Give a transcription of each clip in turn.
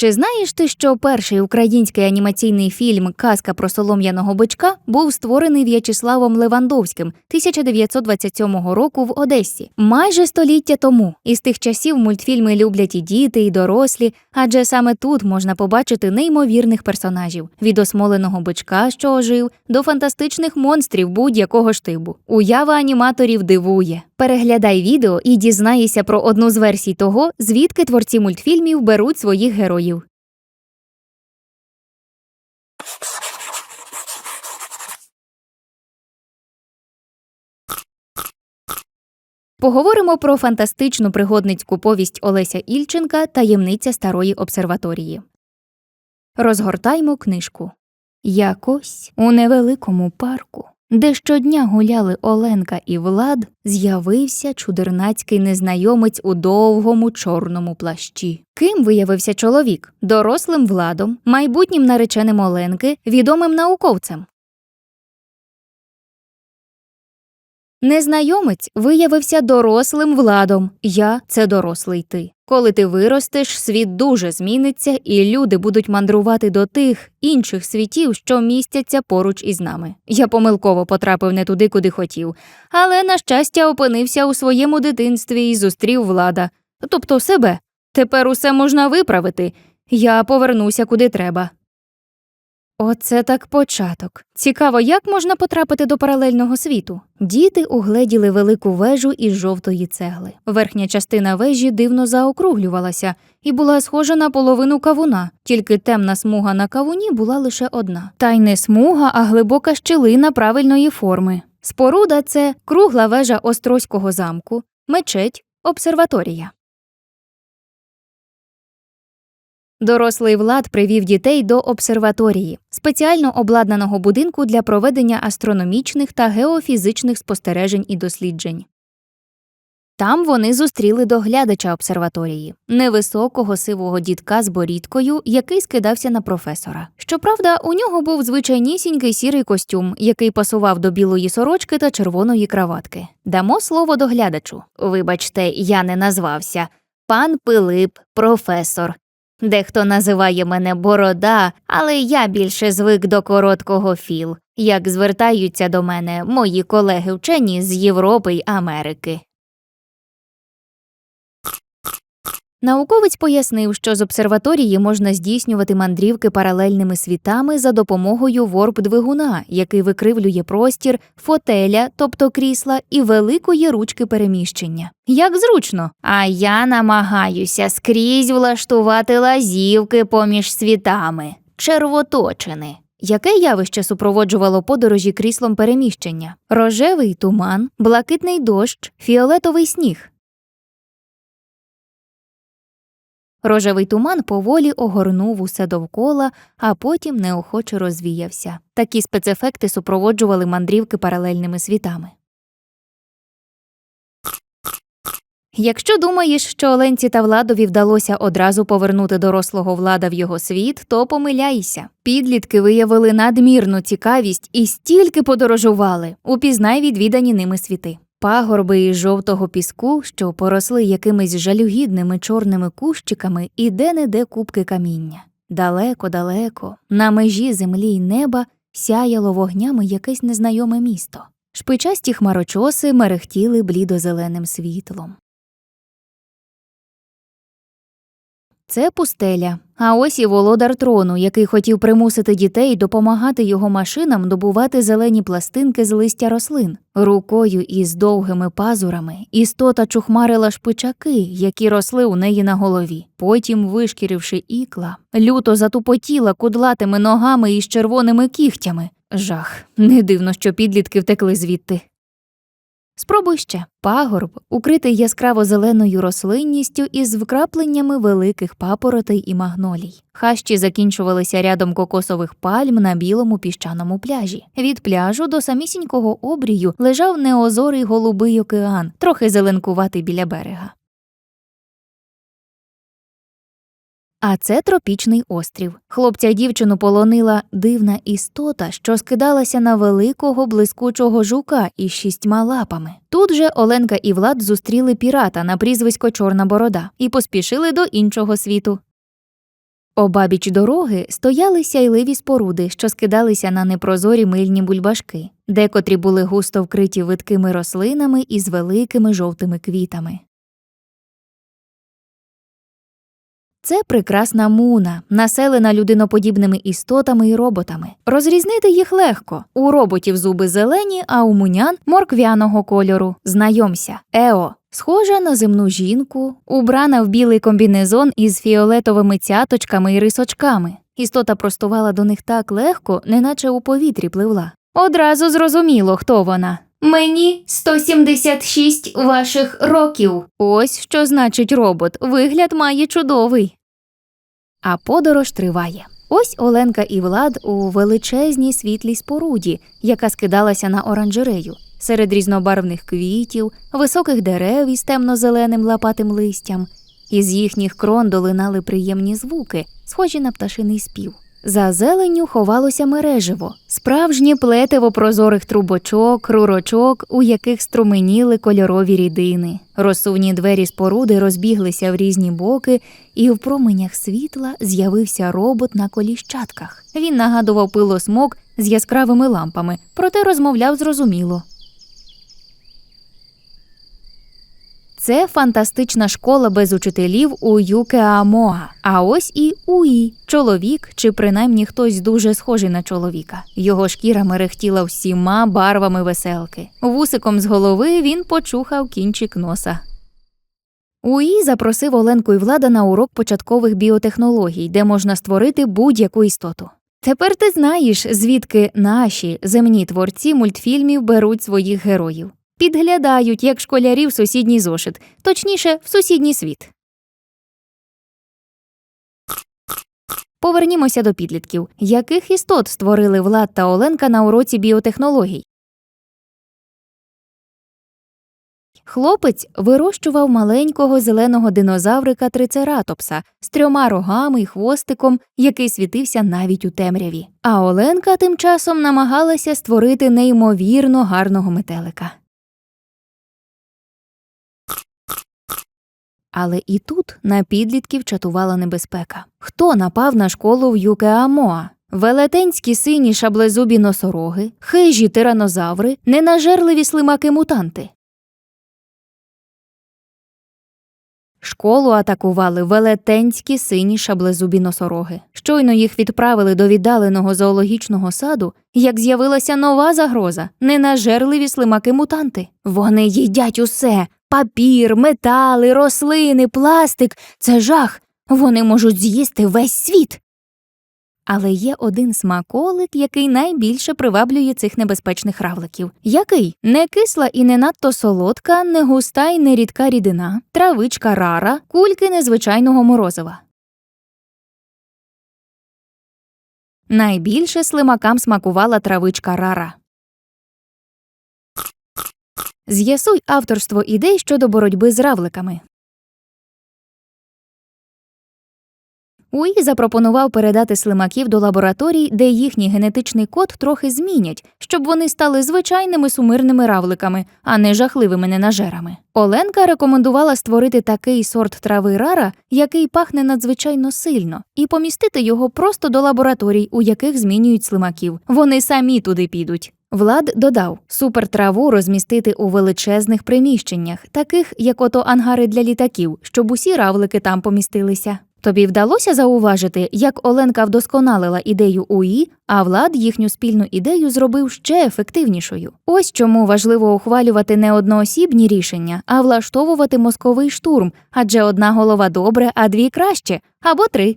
Чи знаєш ти, що перший український анімаційний фільм Казка про солом'яного бичка був створений В'ячеславом Левандовським 1927 року в Одесі, майже століття тому. Із тих часів мультфільми люблять і діти, і дорослі, адже саме тут можна побачити неймовірних персонажів від осмоленого бичка, що ожив, до фантастичних монстрів будь-якого штибу. Уява аніматорів дивує. Переглядай відео і дізнаєшся про одну з версій того, звідки творці мультфільмів беруть своїх героїв. Поговоримо про фантастичну пригодницьку повість Олеся Ільченка Таємниця старої обсерваторії. Розгортаймо книжку. Якось у невеликому парку, де щодня гуляли Оленка і Влад, з'явився чудернацький незнайомець у довгому чорному плащі. Ким виявився чоловік? Дорослим владом, майбутнім нареченим Оленки, відомим науковцем. Незнайомець виявився дорослим владом. Я це дорослий ти. Коли ти виростеш, світ дуже зміниться, і люди будуть мандрувати до тих інших світів, що містяться поруч із нами. Я помилково потрапив не туди, куди хотів, але, на щастя, опинився у своєму дитинстві і зустрів влада. Тобто себе. Тепер усе можна виправити. Я повернуся куди треба. Оце так початок. Цікаво, як можна потрапити до паралельного світу. Діти угледіли велику вежу із жовтої цегли. Верхня частина вежі дивно заокруглювалася і була схожа на половину кавуна, тільки темна смуга на кавуні була лише одна. Та й не смуга, а глибока щілина правильної форми. Споруда це кругла вежа Острозького замку, мечеть, обсерваторія. Дорослий влад привів дітей до обсерваторії, спеціально обладнаного будинку для проведення астрономічних та геофізичних спостережень і досліджень. Там вони зустріли доглядача обсерваторії, невисокого сивого дідка з борідкою, який скидався на професора. Щоправда, у нього був звичайнісінький сірий костюм, який пасував до білої сорочки та червоної краватки. Дамо слово доглядачу. Вибачте, я не назвався. Пан Пилип, професор. Дехто називає мене Борода, але я більше звик до короткого філ, як звертаються до мене мої колеги вчені з Європи й Америки. Науковець пояснив, що з обсерваторії можна здійснювати мандрівки паралельними світами за допомогою ворп-двигуна, який викривлює простір, фотеля, тобто крісла, і великої ручки переміщення. Як зручно. А я намагаюся скрізь влаштувати лазівки поміж світами, червоточини. Яке явище супроводжувало подорожі кріслом переміщення? Рожевий туман, блакитний дощ, фіолетовий сніг. Рожевий туман поволі огорнув усе довкола, а потім неохоче розвіявся. Такі спецефекти супроводжували мандрівки паралельними світами. Якщо думаєш, що Оленці та Владові вдалося одразу повернути дорослого влада в його світ, то помиляйся. Підлітки виявили надмірну цікавість і стільки подорожували, упізнай відвідані ними світи. Пагорби із жовтого піску, що поросли якимись жалюгідними чорними кущиками, і де-не-де кубки каміння. Далеко-далеко, на межі землі й неба сяяло вогнями якесь незнайоме місто. Шпичасті хмарочоси мерехтіли блідозеленим світлом. Це пустеля. А ось і володар трону, який хотів примусити дітей допомагати його машинам добувати зелені пластинки з листя рослин. Рукою із довгими пазурами істота чухмарила шпичаки, які росли у неї на голові. Потім, вишкіривши ікла, люто затупотіла кудлатими ногами із червоними кігтями. Жах, не дивно, що підлітки втекли звідти. Спробуй ще пагорб, укритий яскраво зеленою рослинністю із вкрапленнями великих папоротей і магнолій. Хащі закінчувалися рядом кокосових пальм на білому піщаному пляжі. Від пляжу до самісінького обрію лежав неозорий голубий океан, трохи зеленкуватий біля берега. А це тропічний острів. Хлопця й дівчину полонила дивна істота, що скидалася на великого блискучого жука із шістьма лапами. Тут же Оленка і Влад зустріли пірата на прізвисько Чорна Борода і поспішили до іншого світу. Обабіч дороги стояли сяйливі споруди, що скидалися на непрозорі мильні бульбашки, декотрі були густо вкриті видкими рослинами із великими жовтими квітами. Це прекрасна муна, населена людиноподібними істотами і роботами. Розрізнити їх легко. У роботів зуби зелені, а у мунян морквяного кольору. Знайомся, Ео. Схожа на земну жінку, убрана в білий комбінезон із фіолетовими цяточками і рисочками. Істота простувала до них так легко, неначе у повітрі пливла. Одразу зрозуміло, хто вона. Мені 176 ваших років. Ось що значить робот. Вигляд має чудовий. А подорож триває. Ось Оленка і Влад у величезній світлій споруді, яка скидалася на оранжерею, серед різнобарвних квітів, високих дерев із темно-зеленим лапатим листям. Із їхніх крон долинали приємні звуки, схожі на пташиний спів. За зеленню ховалося мереживо, справжнє плетиво прозорих трубочок, рурочок, у яких струменіли кольорові рідини. Розсувні двері споруди розбіглися в різні боки, і в променях світла з'явився робот на коліщатках. Він нагадував пилосмок з яскравими лампами, проте розмовляв зрозуміло. Це фантастична школа без учителів у Юкеамоа. А ось і Уї чоловік, чи принаймні хтось дуже схожий на чоловіка. Його шкіра мерехтіла всіма барвами веселки. Вусиком з голови він почухав кінчик носа. УІ запросив Оленку і Влада на урок початкових біотехнологій, де можна створити будь-яку істоту. Тепер ти знаєш, звідки наші земні творці мультфільмів беруть своїх героїв підглядають, як школярі в сусідній зошит, точніше, в сусідній світ. Повернімося до підлітків. Яких істот створили Влад та Оленка на уроці біотехнологій? Хлопець вирощував маленького зеленого динозаврика трицератопса з трьома рогами й хвостиком, який світився навіть у темряві. А Оленка тим часом намагалася створити неймовірно гарного метелика. Але і тут на підлітків чатувала небезпека. Хто напав на школу в Юкеамоа? Велетенські сині шаблезубі носороги, хижі тиранозаври, ненажерливі слимаки мутанти. Школу атакували велетенські сині шаблезубі носороги. Щойно їх відправили до віддаленого зоологічного саду, як з'явилася нова загроза ненажерливі слимаки мутанти. Вони їдять усе папір, метали, рослини, пластик це жах. Вони можуть з'їсти весь світ. Але є один смаколик, який найбільше приваблює цих небезпечних равликів. Який не кисла і не надто солодка, не густа і не рідка рідина, травичка рара, кульки незвичайного морозива. Найбільше слимакам смакувала травичка рара. З'ясуй авторство ідей щодо боротьби з равликами. Уї запропонував передати слимаків до лабораторій, де їхній генетичний код трохи змінять, щоб вони стали звичайними сумирними равликами, а не жахливими ненажерами. Оленка рекомендувала створити такий сорт трави рара, який пахне надзвичайно сильно, і помістити його просто до лабораторій, у яких змінюють слимаків. Вони самі туди підуть. Влад додав супертраву розмістити у величезних приміщеннях, таких як ото ангари для літаків, щоб усі равлики там помістилися. Тобі вдалося зауважити, як Оленка вдосконалила ідею УІ, а Влад їхню спільну ідею зробив ще ефективнішою. Ось чому важливо ухвалювати не одноосібні рішення, а влаштовувати мозковий штурм, адже одна голова добре, а дві краще, або три.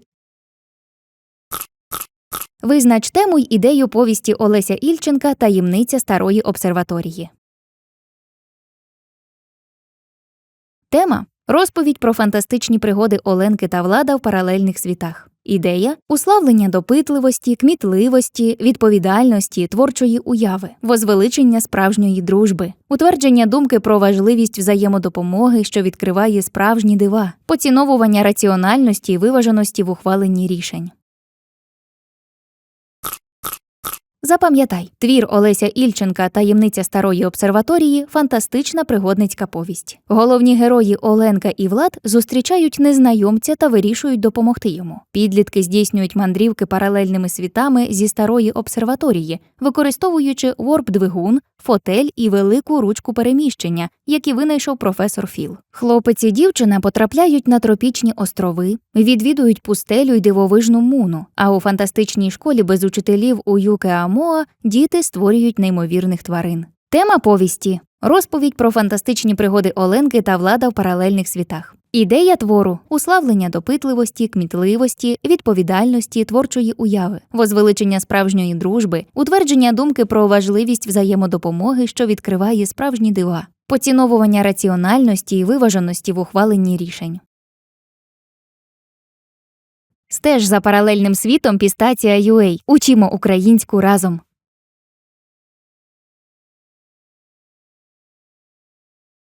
Визнач тему й ідею повісті Олеся Ільченка Таємниця старої обсерваторії. Тема розповідь про фантастичні пригоди Оленки та Влада в паралельних світах. Ідея уславлення допитливості, кмітливості, відповідальності, творчої уяви, возвеличення справжньої дружби, утвердження думки про важливість взаємодопомоги, що відкриває справжні дива, поціновування раціональності і виваженості в ухваленні рішень. Запам'ятай, твір Олеся Ільченка Таємниця старої обсерваторії фантастична пригодницька повість. Головні герої Оленка і Влад зустрічають незнайомця та вирішують допомогти йому. Підлітки здійснюють мандрівки паралельними світами зі старої обсерваторії, використовуючи ворп-двигун, фотель і велику ручку переміщення, які винайшов професор Філ. Хлопець і дівчина потрапляють на тропічні острови, відвідують пустелю й дивовижну муну. А у фантастичній школі без учителів у Юке Амоа діти створюють неймовірних тварин. Тема повісті розповідь про фантастичні пригоди Оленки та влада в паралельних світах. Ідея твору уславлення допитливості, кмітливості, відповідальності, творчої уяви, возвеличення справжньої дружби, утвердження думки про важливість взаємодопомоги, що відкриває справжні дива, поціновування раціональності і виваженості в ухваленні рішень. Стеж за паралельним світом Пістація UA. Учимо українську разом.